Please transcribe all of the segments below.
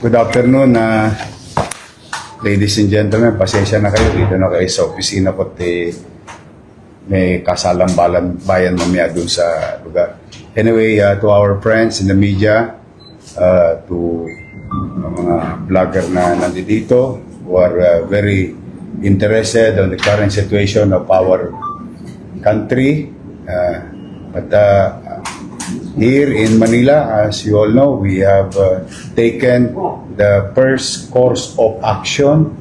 Good afternoon, uh, ladies and gentlemen. Pasensya na kayo dito na kayo sa opisina ko. Te, may kasalang balan, bayan mamaya dun sa lugar. Anyway, uh, to our friends in the media, uh, to mga vlogger na nandito who are uh, very interested on the current situation of our country. Uh, but uh, here in Manila, as you all know, we have uh, taken the first course of action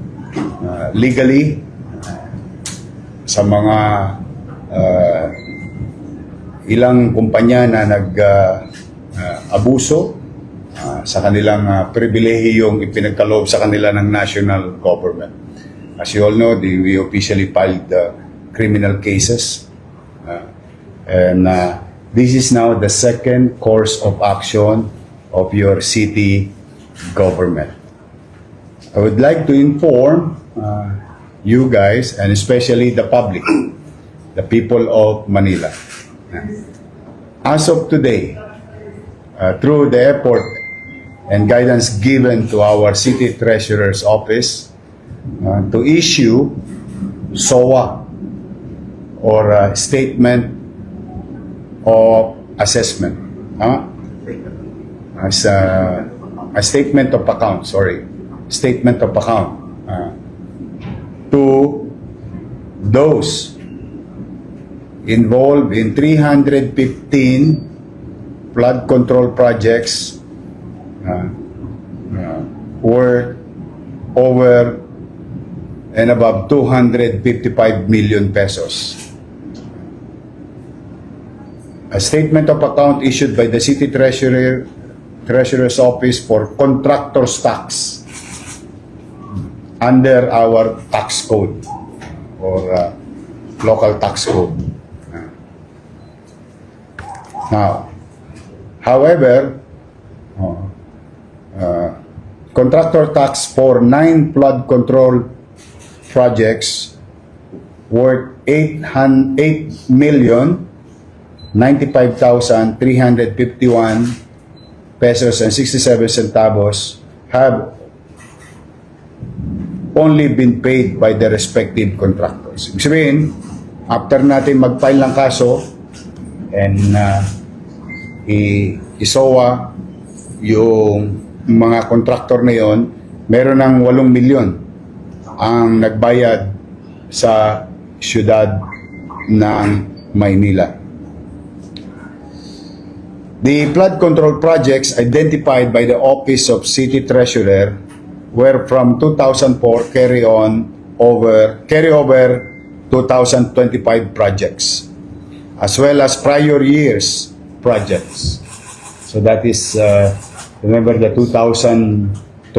uh, legally uh, sa mga uh, ilang kumpanya na nag-abuso uh, sa kanilang uh, pribilehiyong ipinagkaloob sa kanila ng national government. As you all know, the, we officially filed uh, criminal cases. Uh, and uh, this is now the second course of action of your city government. I would like to inform uh, you guys and especially the public, the people of Manila. As of today, uh, through the effort and guidance given to our city treasurer's office uh, to issue SOA or a statement of assessment. Tama? As a, a statement of account, sorry. Statement of account. uh, to those involved in 315 flood control projects uh, uh, worth over and above 255 million pesos. A statement of account issued by the city treasurer treasurer's office for contractors tax under our tax code or uh, local tax code. Now, however, uh, uh, contractor tax for nine flood control projects worth 8 million 95,351 pesos and 67 centavos have only been paid by the respective contractors. Ibig sabihin, after natin mag-file ng kaso and uh, i- isowa yung mga contractor na yon, meron ng 8 milyon ang nagbayad sa syudad ng Maynila. The flood control projects identified by the Office of City Treasurer were from 2004 carry on over carry over 2025 projects as well as prior years projects. So that is uh, remember the 2022-2023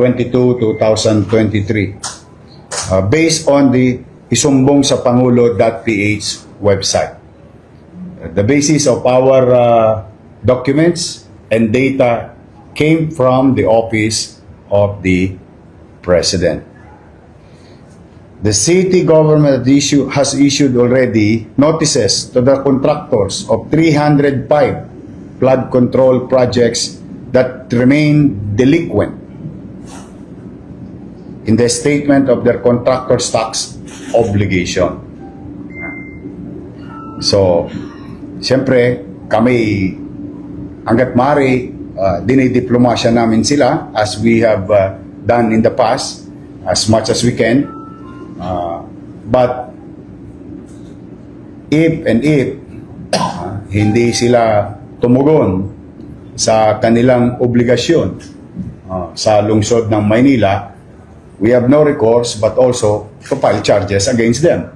uh, based on the isumbong sa pangulo.ph website. The basis of our uh, documents and data came from the office of the president. The city government issue, has issued already notices to the contractors of 305 flood control projects that remain delinquent in the statement of their contractor's tax obligation. So, siyempre, kami hanggat mari uh, dinidiplomasya namin sila as we have uh, done in the past as much as we can. Uh, but if and if uh, hindi sila tumugon sa kanilang obligasyon uh, sa lungsod ng Maynila, we have no recourse but also to file charges against them.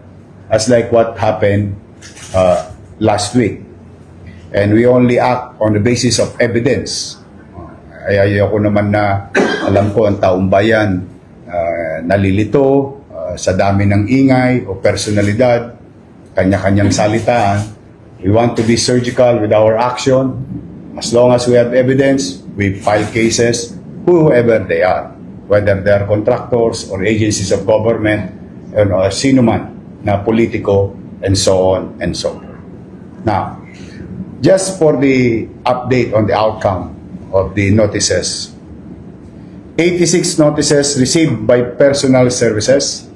As like what happened uh, last week. And we only act on the basis of evidence. Ay ayoko naman na alam ko ang taong bayan uh, nalilito uh, sa dami ng ingay o personalidad, kanya-kanyang salitaan. We want to be surgical with our action. As long as we have evidence, we file cases, whoever they are, whether they are contractors or agencies of government, or sino man na politiko, and so on and so forth. Now, just for the update on the outcome of the notices, 86 notices received by personal services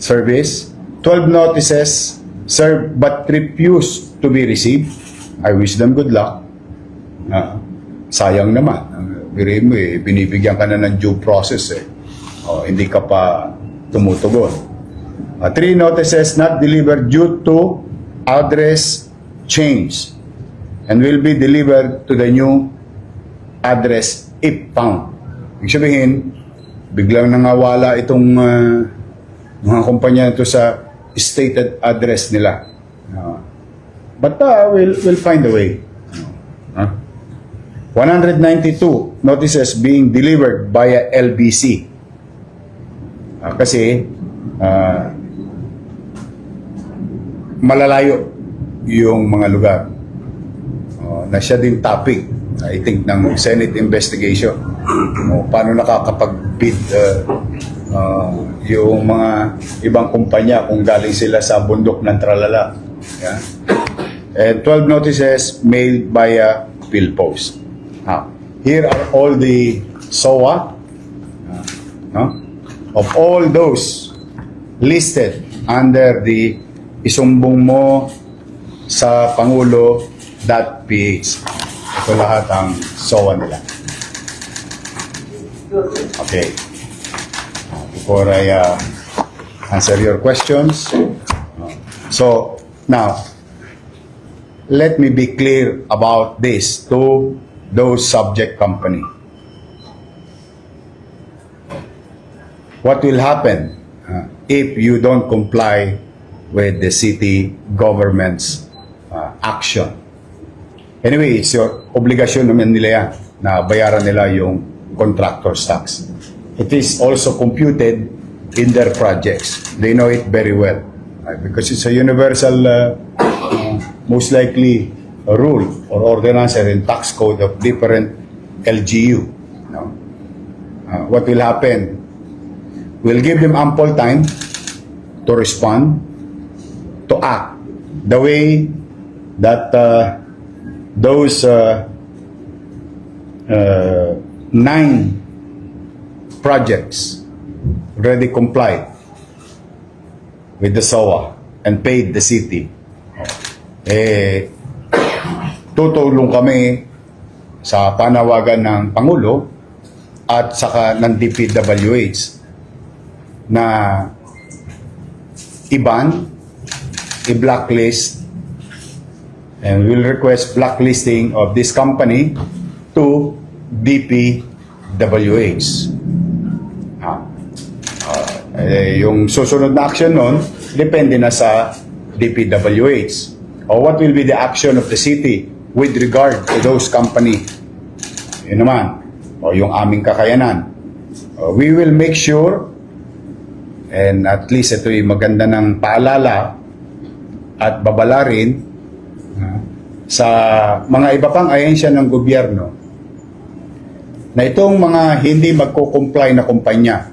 service, 12 notices served but refused to be received. I wish them good luck. Ah, sayang naman. Biri mo eh, binibigyan ka na ng due process eh. Oh, hindi ka pa tumutugon. Uh, three notices not delivered due to address change and will be delivered to the new address if found. Ibig sabihin, biglang nangawala itong ah, mga kumpanya ito sa stated address nila. Ah, but uh, we'll, we'll find a way. Huh? 192 notices being delivered via LBC. Ah, kasi ah, malalayo yung mga lugar Oh, na siya din topic I think ng Senate investigation o paano nakakapag-bid uh, uh, yung mga ibang kumpanya kung galing sila sa bundok ng tralala yeah? and 12 notices mailed via PhilPost Ah, here are all the SOA ah, no? of all those listed under the isumbong mo sa Pangulo.ph. Ito lahat ang SOA nila. Okay. Before I uh, answer your questions. So, now, let me be clear about this to those subject company. What will happen uh, if you don't comply with the city government's action? Anyway, it's your obligasyon naman nila yan na bayaran nila yung contractor's tax. It is also computed in their projects. They know it very well. right? Because it's a universal, uh, uh, most likely, a rule or ordinance and tax code of different LGU. No? Uh, what will happen? We'll give them ample time to respond, to act the way that uh, those uh, uh, nine projects already complied with the SOA and paid the city. Eh, tutulong kami sa panawagan ng Pangulo at saka ng DPWH na iban, i-blacklist, and will request blacklisting of this company to DPWH. Ha. Ah, eh, yung susunod na action nun, depende na sa DPWH. Or what will be the action of the city with regard to those company? Yun naman. O yung aming kakayanan. Uh, we will make sure and at least ito yung maganda ng paalala at babala rin sa mga iba pang ahensya ng gobyerno na itong mga hindi magko-comply na kumpanya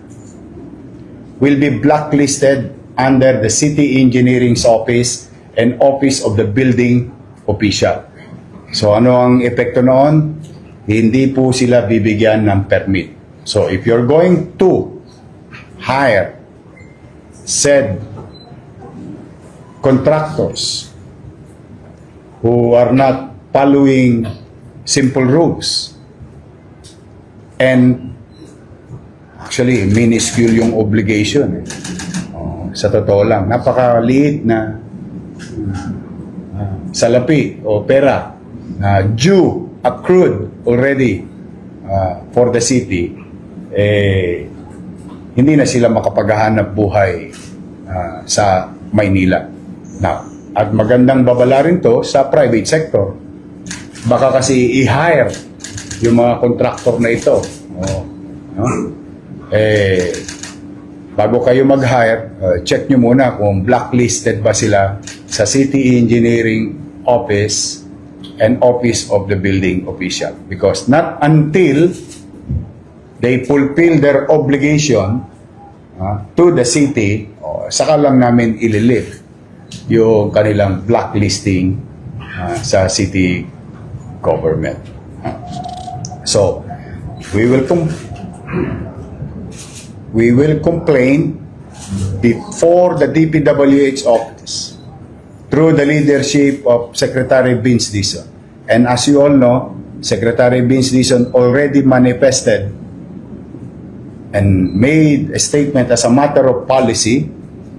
will be blacklisted under the City Engineering's Office and Office of the Building Official. So ano ang epekto noon? Hindi po sila bibigyan ng permit. So if you're going to hire said contractors who are not following simple rules and actually minuscule yung obligation. Oh, sa totoo lang, napakaliit na uh, salapi o pera na due, accrued already uh, for the city, eh, hindi na sila makapaghahanap buhay uh, sa Maynila. Now, at magandang babala rin to sa private sector. Baka kasi i-hire yung mga contractor na ito. Oh, no? Eh, bago kayo mag-hire, uh, check nyo muna kung blacklisted ba sila sa City Engineering Office and Office of the Building Official. Because not until they fulfill their obligation ah, to the city, oh, saka lang namin ililift yung kanilang blacklisting ah, sa city government. So, we will com- we will complain before the DPWH office through the leadership of Secretary Vince Dizon. And as you all know, Secretary Vince Dizon already manifested and made a statement as a matter of policy,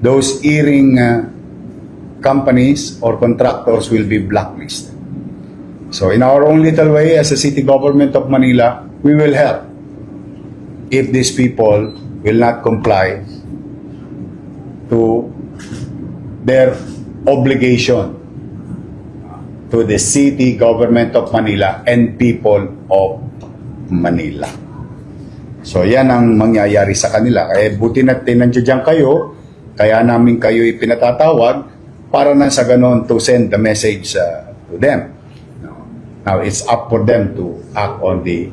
those earring uh, companies or contractors will be blacklisted. So in our own little way as a city government of Manila, we will help if these people will not comply to their obligation to the city government of Manila and people of Manila. So yan ang mangyayari sa kanila. Eh buti na tinandiyan kayo, kaya namin kayo ipinatatawag para na sa ganon to send the message uh, to them. No. Now it's up for them to act on the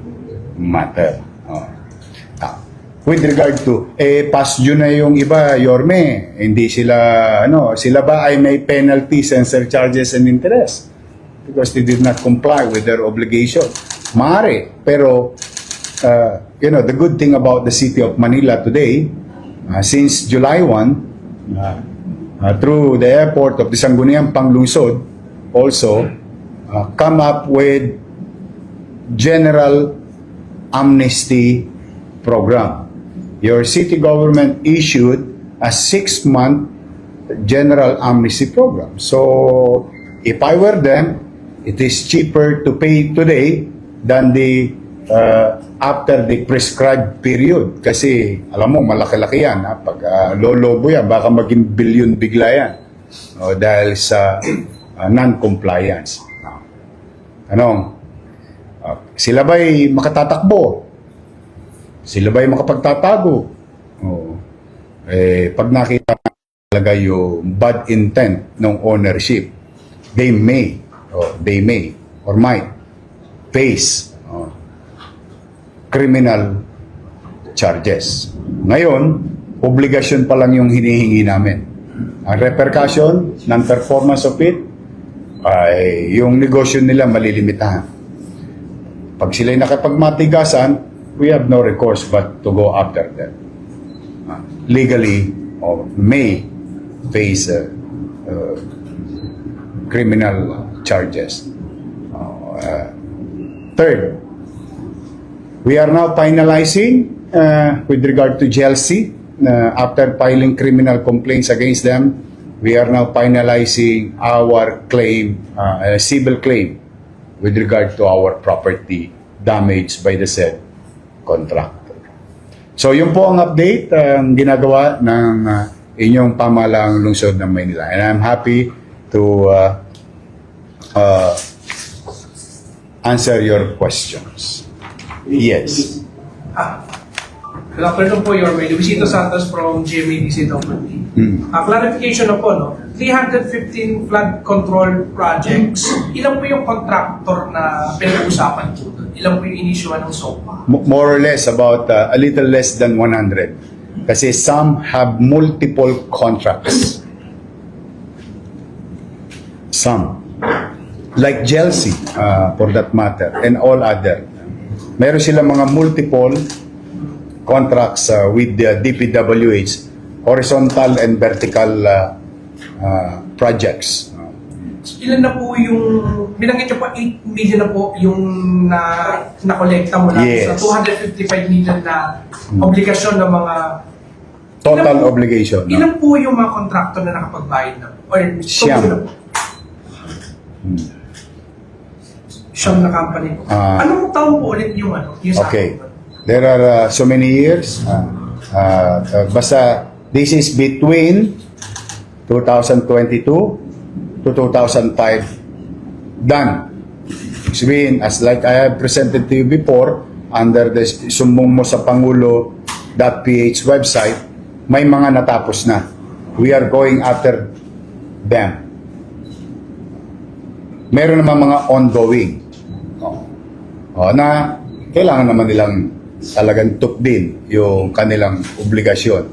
matter. Oh. Ah, with regard to, eh, past due na yung iba, Yorme, hindi sila, ano, sila ba ay may penalties and surcharges and interest? Because they did not comply with their obligation. Maaari, pero, uh, you know, the good thing about the city of Manila today, uh, since July 1, uh, uh, through the airport of the Sangguniang Panglungsod, also, uh, come up with general amnesty program. Your city government issued a six-month general amnesty program. So, if I were them, it is cheaper to pay today than the uh, after the prescribed period. Kasi, alam mo, malaki-laki yan. Ha? Pag uh, lolobo yan, baka maging billion bigla yan. O, dahil sa uh, non-compliance. Anong? Uh, sila ba'y makatatakbo? Sila ba'y makapagtatago? Oo. Eh, pag nakita talaga yung bad intent ng ownership, they may, or they may, or might face oh, criminal charges. Ngayon, obligasyon pa lang yung hinihingi namin. Ang repercussion ng performance of it ay yung negosyo nila malilimitahan. Pag sila'y nakapagmatigasan, we have no recourse but to go after them. Uh, legally, or may face uh, uh, criminal charges. Uh, third, we are now finalizing uh, with regard to GLC. Uh, after filing criminal complaints against them, we are now finalizing our claim, uh, a civil claim with regard to our property damaged by the said contractor. So yun po ang update ang ginagawa ng uh, inyong pamalang lungsod ng Maynila. And I'm happy to uh, uh, answer your questions. Yes. Ah, good afternoon po, Your Way. Luisito Santos from GMADC Document Hmm. Ah, clarification na po, no? 315 flood control projects. Ilan po yung contractor na pinag-uusapan po doon? Ilan po yung inisyuan ng SOPA? More or less about uh, a little less than 100 kasi some have multiple contracts some like Chelsea uh, for that matter and all other meron sila mga multiple contracts uh, with the DPWH horizontal and vertical uh, uh, projects Ilan na po yung, binanggit nyo po 8 million na po yung na nakolekta mula Yes. sa 255 million na obligasyon ng mga total Ilan obligation no? Ilan po yung mga contractor na nakapagbayad na? Or Siyam. na po? Siyam na company po. Ah. Anong taon po ulit yung ano? Yung sa Okay. akin? There are uh, so many years. Uh, uh, uh, basta this is between 2022 to 2005 done. Sabihin, as like I have presented to you before, under the sumbong mo sa Pangulo.ph website, may mga natapos na. We are going after them. Meron naman mga ongoing. Oh, na kailangan naman nilang talagang tukdin yung kanilang obligasyon.